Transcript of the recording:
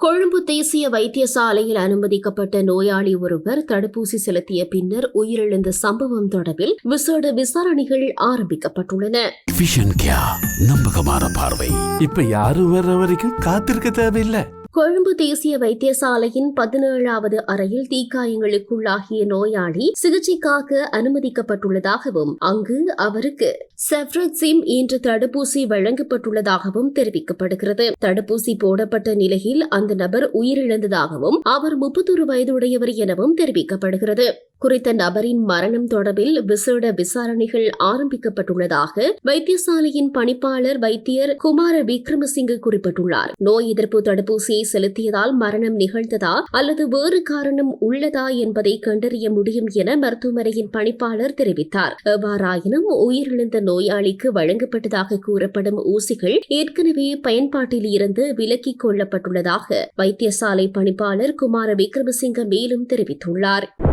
கொழும்பு தேசிய வைத்தியசாலையில் அனுமதிக்கப்பட்ட நோயாளி ஒருவர் தடுப்பூசி செலுத்திய பின்னர் உயிரிழந்த சம்பவம் தொடர்பில் விசேட விசாரணைகள் ஆரம்பிக்கப்பட்டுள்ளன. விஷன் நம்பகமான பார்வை. இப்ப யாரும் வர்ற வரைக்கும் காத்திருக்க தேவையில்லை. கொழும்பு தேசிய வைத்தியசாலையின் பதினேழாவது அறையில் தீக்காயங்களுக்குள்ளாகிய நோயாளி சிகிச்சைக்காக அனுமதிக்கப்பட்டுள்ளதாகவும் அங்கு அவருக்கு செப்ரக்சிம் என்ற தடுப்பூசி வழங்கப்பட்டுள்ளதாகவும் தெரிவிக்கப்படுகிறது. தடுப்பூசி போடப்பட்ட நிலையில் அந்த நபர் உயிரிழந்ததாகவும் அவர் முப்பத்தொரு வயதுடையவர் எனவும் தெரிவிக்கப்படுகிறது. குறித்த நபரின் மரணம் தொடர்பில் விசேட விசாரணைகள் ஆரம்பிக்கப்பட்டுள்ளதாக வைத்தியசாலையின் பணிப்பாளர் வைத்தியர் குமார விக்ரமசிங்க குறிப்பிட்டுள்ளார். நோய் எதிர்ப்பு தடுப்பூசியை செலுத்தியதால் மரணம் நிகழ்ந்ததா அல்லது வேறு காரணம் உள்ளதா என்பதை கண்டறிய முடியும் என மருத்துவமனையின் பணிப்பாளர் தெரிவித்தார். எவ்வாறாயினும் உயிரிழந்த நோயாளிக்கு வழங்கப்பட்டதாக கூறப்படும் ஊசிகள் ஏற்கனவே பயன்பாட்டில் இருந்து விலக்கிக் கொள்ளப்பட்டுள்ளதாக வைத்தியசாலை பணிப்பாளர் குமார விக்ரமசிங்க மேலும் தெரிவித்துள்ளார்.